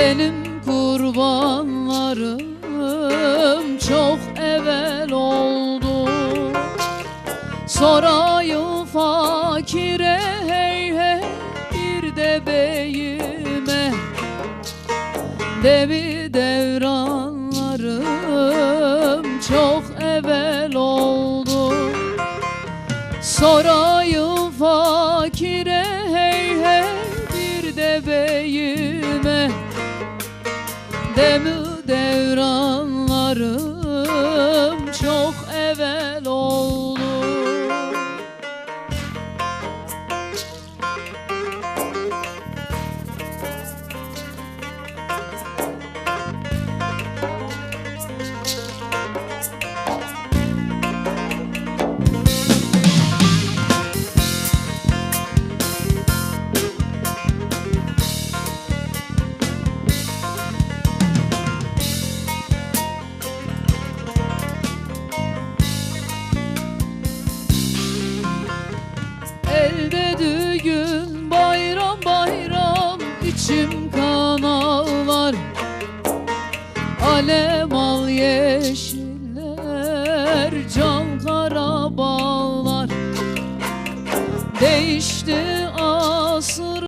Benim kurbanlarım çok evvel oldu. Sorayım fakire hey hey bir de beyime. Devi devranlarım çok evvel oldu. Sorayım fakire hey hey bir de beyime Demi devranlarım Elde düğün bayram bayram içim kan ağlar. Alem al yeşiller can kara bağlar. Değişti asır